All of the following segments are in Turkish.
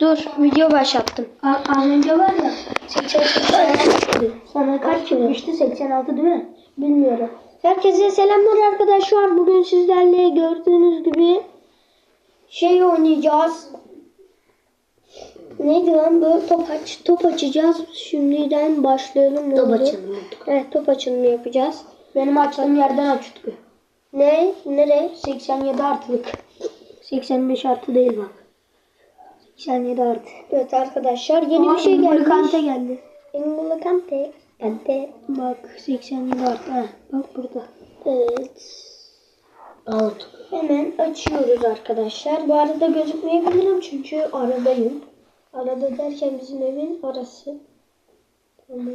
Dur video başlattım. Az önce var ya 88 Sana kaç çıkmıştı? 86 değil mi? Bilmiyorum. Herkese selamlar arkadaşlar. Bugün sizlerle gördüğünüz gibi şey oynayacağız. Neydi lan bu? Top aç. Top açacağız. Şimdiden başlayalım. Ne Top oldu? açalım. Evet top açılımı yapacağız. Benim açtığım yerden aç Utku. Ne? Nere? 87 artılık. 85 artı değil bak. 87 artı. Evet arkadaşlar yeni bir şey gelmiş. Kante geldi. N'Golo Kante. Kante. Bak 87 artı. Ha, bak burada. Evet. Out. Hemen açıyoruz arkadaşlar. Bu arada gözükmeyebilirim çünkü aradayım. Arada derken bizim evin arası. Tamam.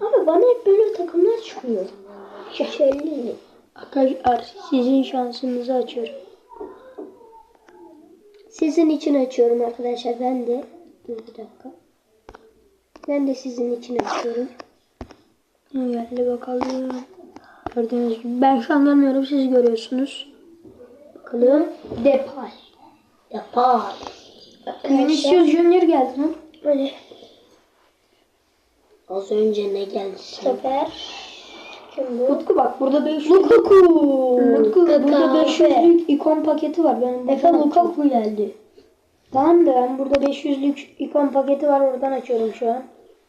Abi bana hep böyle takımlar çıkıyor. Şişeli. Arkadaşlar sizin şansınızı açıyorum. Sizin için açıyorum arkadaşlar. Ben de. Dur bir dakika. Ben de sizin için açıyorum. Geldi bakalım. Gördüğünüz gibi. Ben şu an görmüyorum siz görüyorsunuz. Bakalım. Depay. Arkadaşlar. Vinicius Junior geldi lan. Böyle Az önce ne geldi? stoper. Kim bu? Utku bak burada 500 Lukaku. Utku burada Lukaku. 500'lük ikon paketi var. Ben Efe. Lukaku geldi. Tamam da ben burada 500'lük ikon paketi var oradan açıyorum şu an.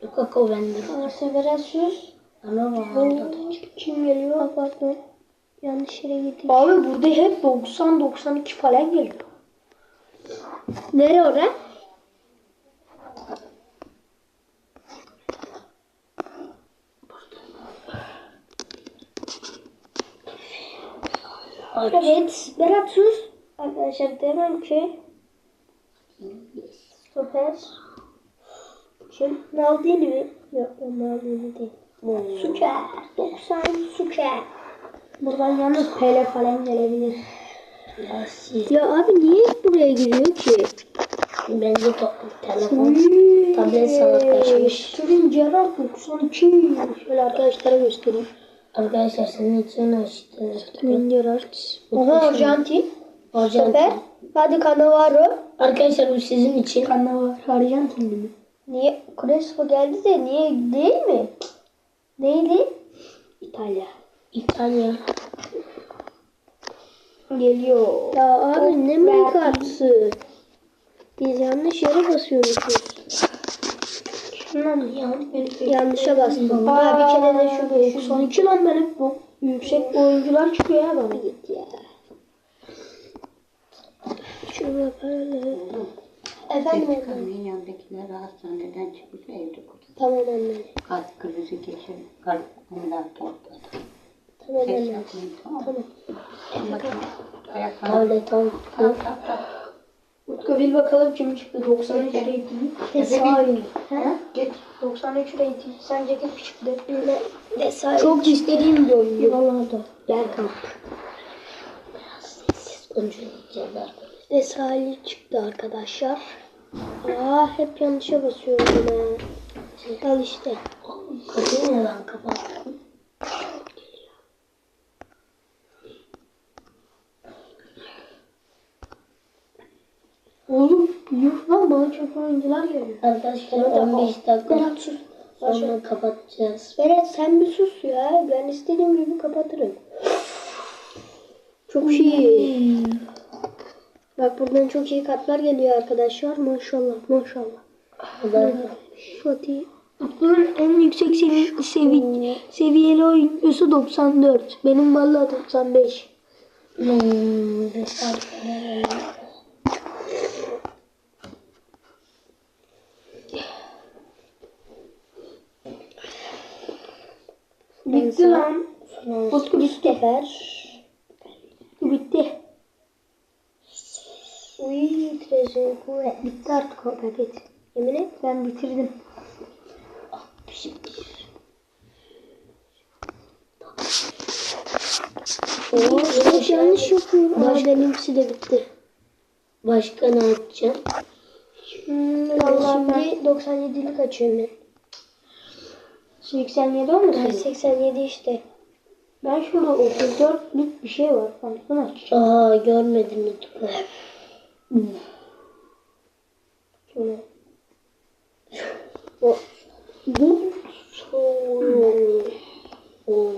Lukaku bende. Perseverasuz. Ama Kim geliyor? Pardon. Yanlış yere gittik. Abi burada hep 90-92 falan geliyor. Nere ora? Evet. Berat sus. Arkadaşlar demem ki. Stoper. Kim? Maldini mi? Yok o Maldini değil. Süker. 90 Süker. Buradan yalnız PL falan gelebilir. Ya siz. Ya abi niye buraya giriyor ki? Bence to- telefon, tablet salaklaşmış. Steven Gerrard 92. Şöyle arkadaşlara göstereyim. Arkadaşlar senin için açtı. Steven Gerrard. Aha Arjantin. Arjantin. Süper. Hadi Cannavaro. Arkadaşlar bu sizin için. Kanava Arjantinli mi? Niye? Crespo geldi de niye değil mi? Neydi? İtalya. İtalya. Geliyor. Ya abi ne mi kartı? Biz yanlış yere basıyormuşuz. Şundan ya. Yanlışa bastım. Aa, bir kere de şu 500. 92 lan benim bu. Yüksek oyuncular çıkıyor ya bana. Git ya. Şunu bakalım. Efendim efendim. Kanın yanındakiler hastaneden çıkmış evde kurtuldu. Tamam anne. Kalp krizi geçirip kalp ameliyatı topladı. Tamam anne. tamam? Tamam. Ayaklarını Tablet al. kalk kalk kalk. Utku bil bakalım kim çıktı 93 rating. Desai. He? Git 93 rating. Sence kim çıktı? Desai. Çok istediğim bir oyuncu. Bergkamp. Oyuncu Cevher. Desai çıktı arkadaşlar. Aa hep yanlışa basıyorum ha. Al işte. Kapıyı neden kapattın? Oğlum yuh lan bana çok oyuncular geliyor. Arkadaşlar 15 dakika Berat sus. sonra kapatacağız. Berat sen bir sus ya. Ben istediğim gibi kapatırım. Çok iyi. Bak buradan çok iyi kartlar geliyor arkadaşlar. Maşallah maşallah. Fatih. Utku'nun en yüksek sevi sevi seviyeli oyuncusu 94. Benim vallahi 95. Hmm, Bitti lan. Utku bitti. Stoper. Bitti. Uy Trezeguet. Bitti artık o paket. Yemin et. Ben bitirdim. Oo, çok yanlış yapıyorum. Aa benimkisi de bitti. Başka ne yapacağım? Hmm, ben şimdi 97'lik açıyorum ben. 87 olmasın? Ay, 87 işte. Ben şurada 34'lük bir şey var. Onu açacağım. Aa görmedim Utku. Bunu. O. Bu. Oo.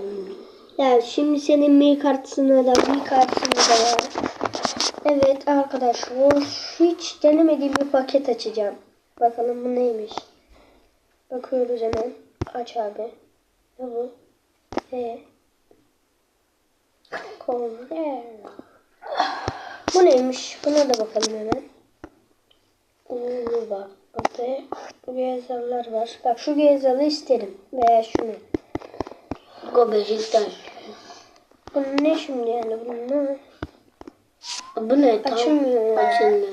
Ya şimdi senin mi kartısını da bir kartısını da ya. Evet arkadaşlar hiç denemediğim bir paket açacağım. Bakalım bu neymiş. Bakıyoruz hemen. Aç abi. Ne bu? E. Konver. Bu neymiş? Buna da bakalım hemen. Oo, bak. Burada gezalar var. Bak şu gezalı isterim. Veya şunu. Bu Beşiktaş. Bu ne şimdi yani? Bu ne? Bu ne? Tam Açılmıyor. Açılmıyor.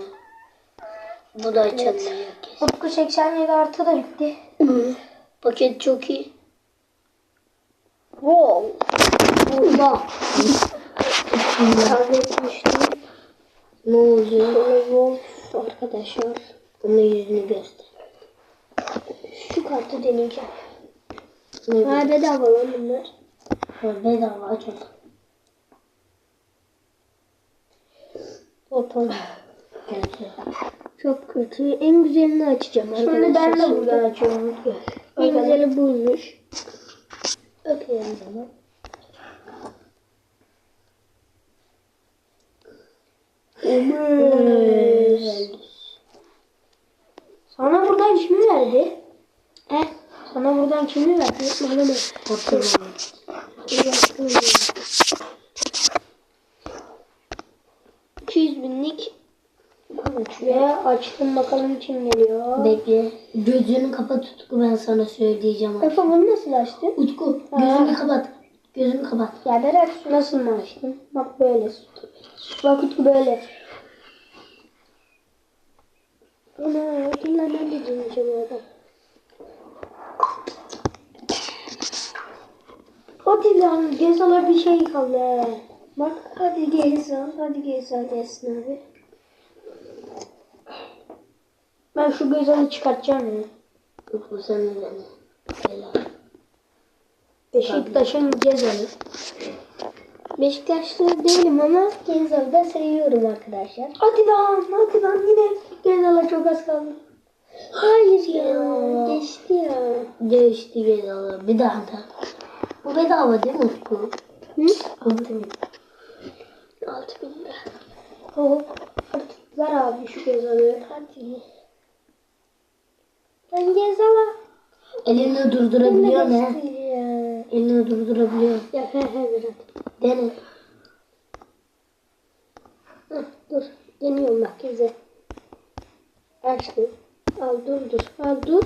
Bu da açılmıyor. kesin. Utku 87 artı da bitti. Paket çok iyi. Wow. Allah. Kavga etmiştim. Ne oluyor? Wolf arkadaşlar. Bunun yüzünü göster. Şu kartı deneyeceğim. Ne Ha bedava lan bunlar. bu? Bedava onu. Otom. Çok kötü. En güzelini açacağım. Şimdi ben de buradan açıyorum. En güzeli buymuş. Zaman. Ömür. Sana buradan kimi verdi? He? Sana buradan kimi verdi? Bana ne? Hatırlamıyorum. Yaptım ya. 200 binlik Ve açtım bakalım kim geliyor. Bekle. Gözünü kapat Utku ben sana söyleyeceğim. Efe bunu nasıl açtın? Utku gözünü kapat. Gözünü kapat. Ya Berat şu Nasıl mı açtın? Bak böyle. Bak Utku böyle. Ana dur lan ben de deneyeceğim orada. Hadi lan Gezal'a bir şey kaldı. he. Bak hadi Gezal, hadi Gezal gelsin abi. Ben şu Gezal'ı çıkartacağım ya. Utku sen de dene. Helal. Beşiktaş'ın Gezal'ı. Beşiktaşlı değilim ama Gezal'ı da seviyorum arkadaşlar. Hadi lan hadi lan yine Gezal'a çok az kaldı. Hayır ya, geçti ya. Geçti bedava. Bir daha da. Bu bedava değil mi Utku? Hı? Altı bin. Altı bin lira. Oh, artık ver abi şu Gezal'ı. Hadi. Ben Gezal'a. Elini durdurabiliyor mu? Elini durdurabiliyor. Ya he he Berat. Dene. Hah, dur. Deniyorum bak Gezal. Açtım. Al dur dur. Al dur.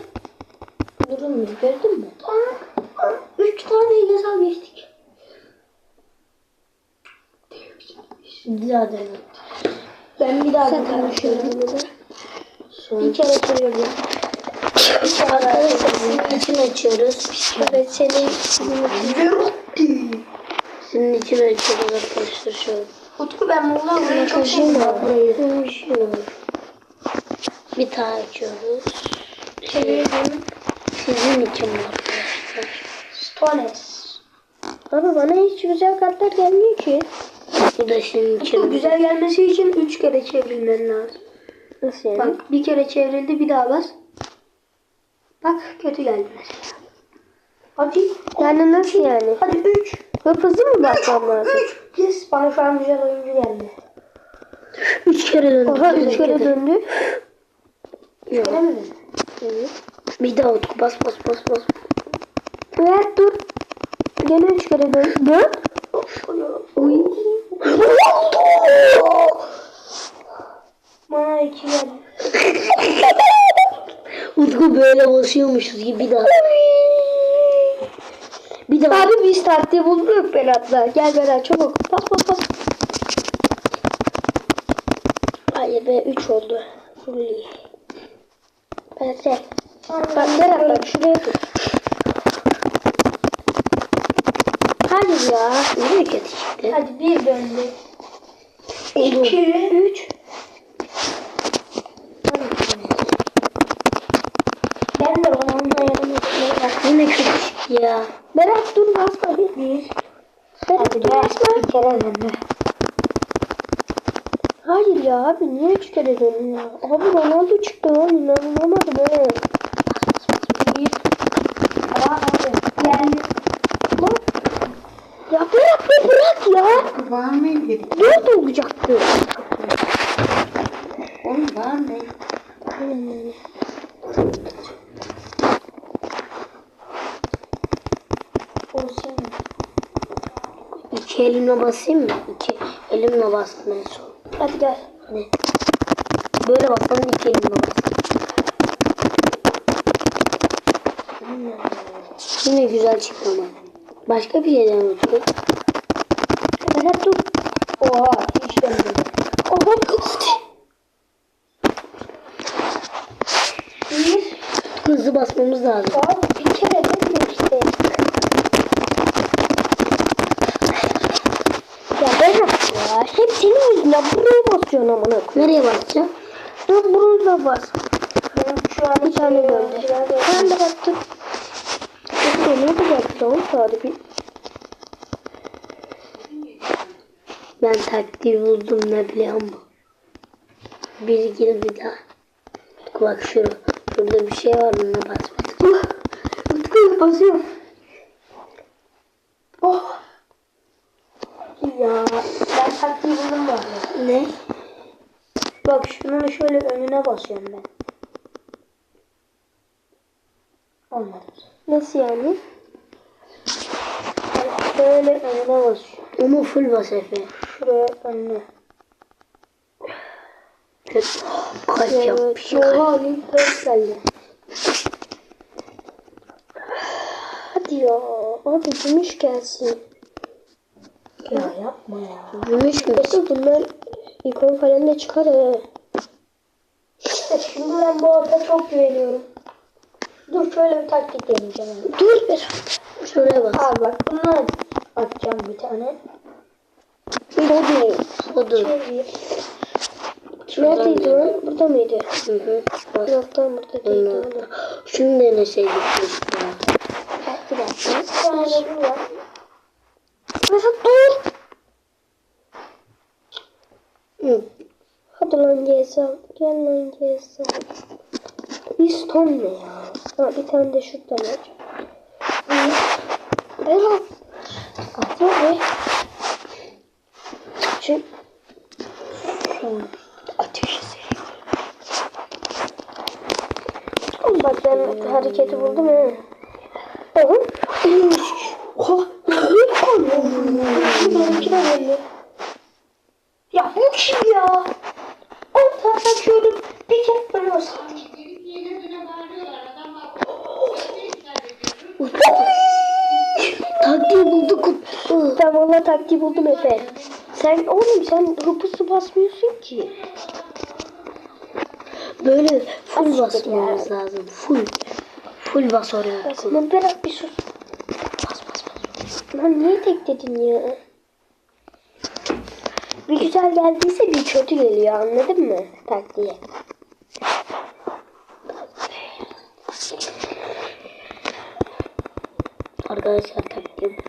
Durulmuyor gördün mü? Üç tane Gezal geçtik. Bir daha dene. Ben bir daha Sen konuşuyorum. Bir kere çeviriyorum. İçin açıyoruz. Evet senin Senin için açıyoruz arkadaşlar şu an. Utku ben buradan buraya sevdim abi. burayı. Bir tane açıyoruz. çevirdim. Sizin için bu arkadaşlar. Stones. Abi bana hiç güzel kartlar gelmiyor ki. Bu da senin Utku için. güzel gelmesi için üç kere çevrilmen lazım. Nasıl yani? Bak bir kere çevrildi bir daha bas. Bak kötü geldi mesela. Hadi. Yani nasıl yani? Hadi üç. Hep hızlı mı basmam lazım? Üç. Yes bana şu an güzel oyuncu geldi. Üç kere döndü. Oha üç kere döndü. Üç kere mi? Evet. Bir daha Utku bas bas bas bas. Evet dur. Gene üç kere döndü. Dön. Uy. Bana iki geldi. Utku böyle basıyormuşuz gibi bir daha. Bir daha. Abi biz taktiği bulduk Berat'la. Gel Berat çabuk. Pas pas pas. Hayır be 3 oldu. Fully. Berat gel. Bak Berat bak şuraya tut. Hayır ya. Ne kötü işte. Hadi bir döndük. 2 3 ya. Berat dur bas hadi. Bir. Berat Hadi dur be. basma. Bir kere döndü. Hayır ya abi niye üç kere döndün ya? Abi Ronaldo çıktı lan inanılamadım he. Bir. Aa abi. Geldi. Lan. Ya bırak be bırak ya. Var mı dedik? Dört olacaktı. Oğlum var mı? Olsun. İki elimle basayım mı? İki elimle bastım en son. Hadi gel. Ne? Böyle baksana iki elimle bastım. Yine güzel çıktı ama. Başka bir şeyden unuttum. Berat dur. Oha hiç dönmedi. Oha hadi. Bir. Hızlı basmamız lazım. Abi bir kere dönme işte. Ya Berat ya hep yüzünden buraya basıyorsun amına koyayım. Nereye basacağım? Dur burada bas. Şu an bir tane gördü. Ben de baktım. Dur ne baktı oğlum sadece bir. Ben taktiği buldum ne biliyor musun? Bir gir bir daha. Bak şurada. Şurada bir şey var ona basmadık. Utku basıyor. Oh. Taktiği buldum ya. Ne? Bak şunu şöyle önüne basıyorum ben. Olmadı. Nasıl yani? Bak Böyle önüne basıyorum. Onu full bas Efe. Şuraya önüne. Kötü. Kalp yapmış. Oha link dört geldi. Hadi ya. Abi gümüş gelsin. Ya yapma ya. Gümüş mü? Yoksa bunlar ikon falan da çıkar he. İşte şimdi ben bu ata çok güveniyorum. Dur şöyle bir taktik deneyeceğim. abi. Dur bir. Şuraya bas. Abi bak bundan atacağım bir tane. Bir değil. Odur. Çevir. Neredeydi lan? Burada mıydı? Hı hı. Bas. Yok burada oğlum. Şunu deneseydik. Bak bir dakika. Bir de bu var. Mesut dur. Hadi lan Gezal. Gel lan Gezal. Piston ne ya? Ha, bir tane de şuradan aç. Berat. Hadi. Çünkü ateşi seviyorum. Oğlum bak ben hareketi buldum ha. Oğlum. Benimki de. Ya bu kim ya? Ortada şöyle bir kere böyle olsa. Taktiği bulduk. Utku. Ben valla taktiği buldum Efe. Sen oğlum sen hıpısı basmıyorsun ki. Böyle full Azıcık basmamız lazım. Full. Full bas oraya. Aslında Berat bir sus. Bas bas bas. Lan niye tek dedin ya? Bir güzel geldiyse bir kötü geliyor anladın mı taktiği? Arkadaşlar taktiği buldum.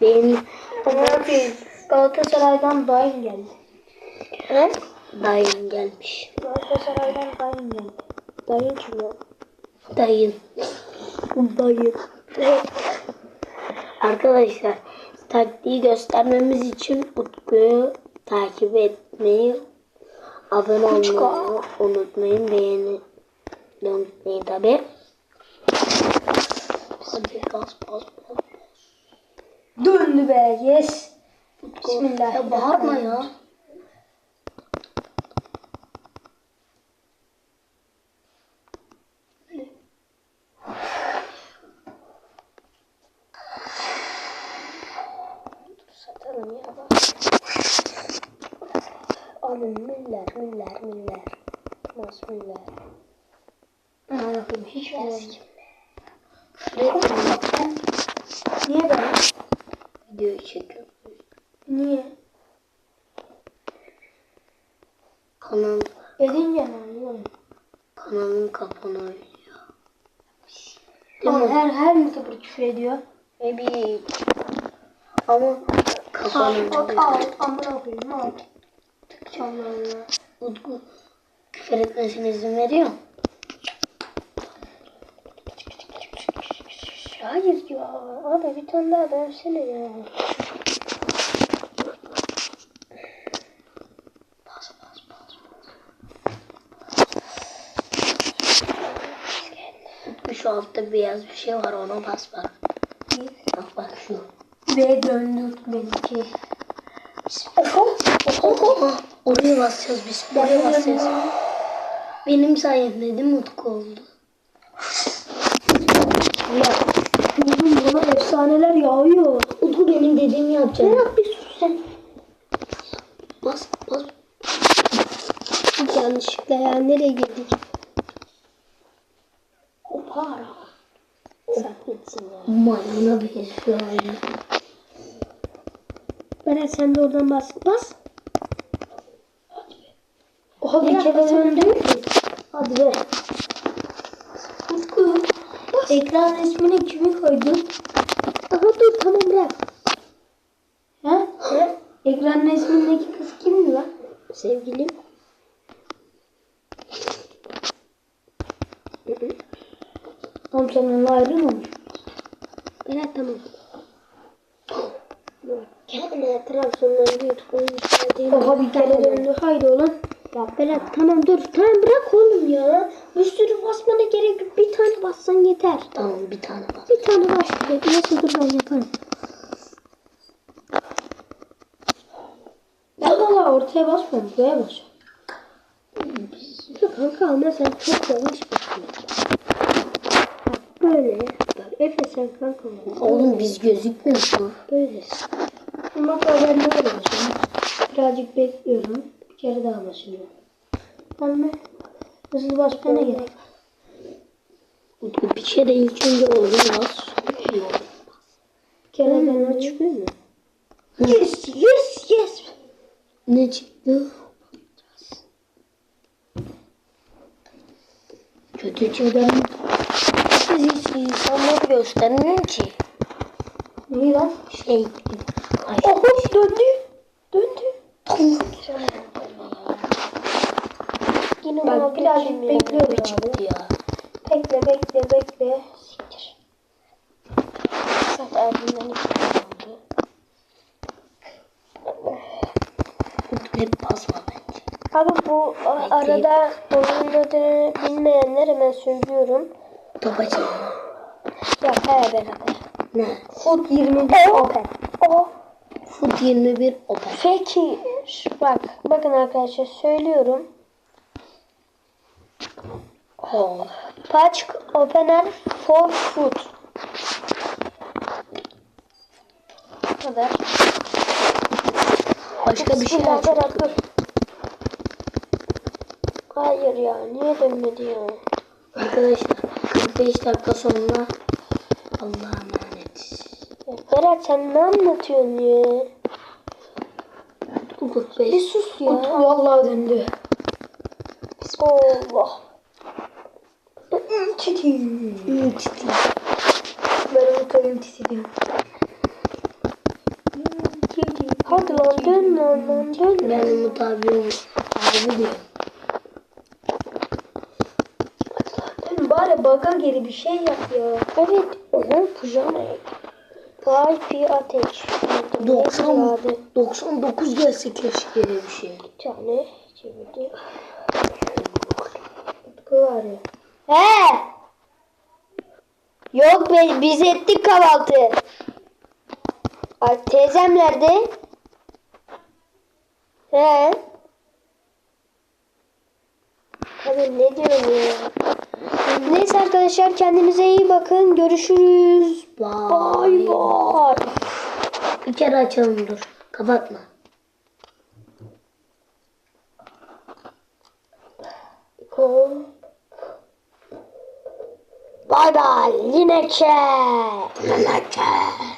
Benim Ne? Galatasaray'dan Daim geldi. He? dayım gelmiş. Galatasaray'dan Daim geldi. Daim kim o? Dayın. Dayım. Arkadaşlar taktiği göstermemiz için Utku'yu takip etmeyi, abone olmayı unutmayın. Beğeni unutmayın tabi. Hadi bas bas bas. Döndü be yes. Bismillah. Ya bağırma ya. Olmaz. Niye ben? Videoyu çekiyorum. Niye? Kanal, ya lan oğlum. kanalın kapanı oynuyor. Oğlum her her YouTuber küfür ediyor. Ne bileyim. Ama kafanı. Bak al. Amına koyayım al. Allah Allah. Utku küfür etmesine izin veriyor. Hayır ya. Abi bir tane daha dönsene ya. Bas bas bas. Utku şu altta beyaz bir şey var ona bas bak. Bak bak şu. Ve döndü benimki. Oha, oraya basacağız biz. Oraya basacağız. Benim sayemde değil mi Utku oldu? Oğlum efsaneler yağıyor. Utku benim dediğimi yapacak. Berat bir sus sen. Bas bas. Yanlışlıkla ya. Nereye girdik? O para. Saklınsın ya. Maymuna benziyor aynı. Berat sen de oradan bas. Bas. Oha Bir kere döndü. Hadi be. Utku. Ekran resmine kimi koydun? Aha dur tamam bırak. Ha? He? Ekran resmindeki kız kimdi lan? Sevgilim. Oğlum sen onunla ayrılmamış. Berat tamam. Kendine Trabzon'dan bir YouTube oyun istediğim. Oha bir kere döndü. Haydi oğlum. Ya Berat tamam dur. Tamam bırak oğlum ya. Bir sürü basmana gerek yok. Bir tane bassan yeter. Tamam bir tane bas. Bir tane bas. Nasıl dur ben yaparım. Ya valla ortaya basmıyorum. Buraya bas. Ya kanka ama sen çok yavaş basıyorsun. Böyle. Bak Efe sen kanka. Oğlum biz gözükmüyoruz mu? Ama ben böyle basıyorum. Birazcık bekliyorum. Bir kere daha basıyorum. Ben mi? Hızlı basmana gerek. Utku bir kere ilk önce oraya bas. sonra oraya. Bir kere Ben ben çıkıyor mu? Yes, yes, yes. Ne çıktı? Kötü çıktı. Siz hiç insanları göstermiyor ki. Neyi lan? Şey. Ay. Oh, döndü. Döndü. Yine Muhabbet birazcık bekliyorum abi. çıktı ya. Bekle, bekle, bekle. Siktir. Saat erdiğinden iki oldu. Hep basma bence. Abi bu a- arada oyunun adını bilmeyenler hemen söylüyorum. Topa çevir. Ya he beraber. Ne? Foot 21 Open. O Foot 21 Open. Fakir. Bak bakın arkadaşlar söylüyorum. Oh. Patch opener for foot. Bu kadar. Başka bir şey dur. Hayır ya niye dönmedi ya? Arkadaşlar 45 dakika sonra Allah'a emanet. Berat sen ne anlatıyorsun ya? Utku Bir 45. sus ya. Vallahi döndü. Allah. Titi. Ciddi. Ben Utku'yu titiliyorum. Hadi lan dön lan lan dön. Ben Umut abi abi diyor. Dön bari baga geri bir şey yap ya. Evet. Oha pijama. Vay fi ateş. 90 Hadi. 99 gelse keşke bir şey. Bir tane çevirdi. Utku var ya. He. Yok be biz ettik kahvaltı. Ay, teyzem nerede? He. Abi ne diyorum ya? Neyse arkadaşlar kendinize iyi bakın. Görüşürüz. Bay bay. Bir kere açalım dur. Kapatma. Bay bay. Yine çek. Lalaca.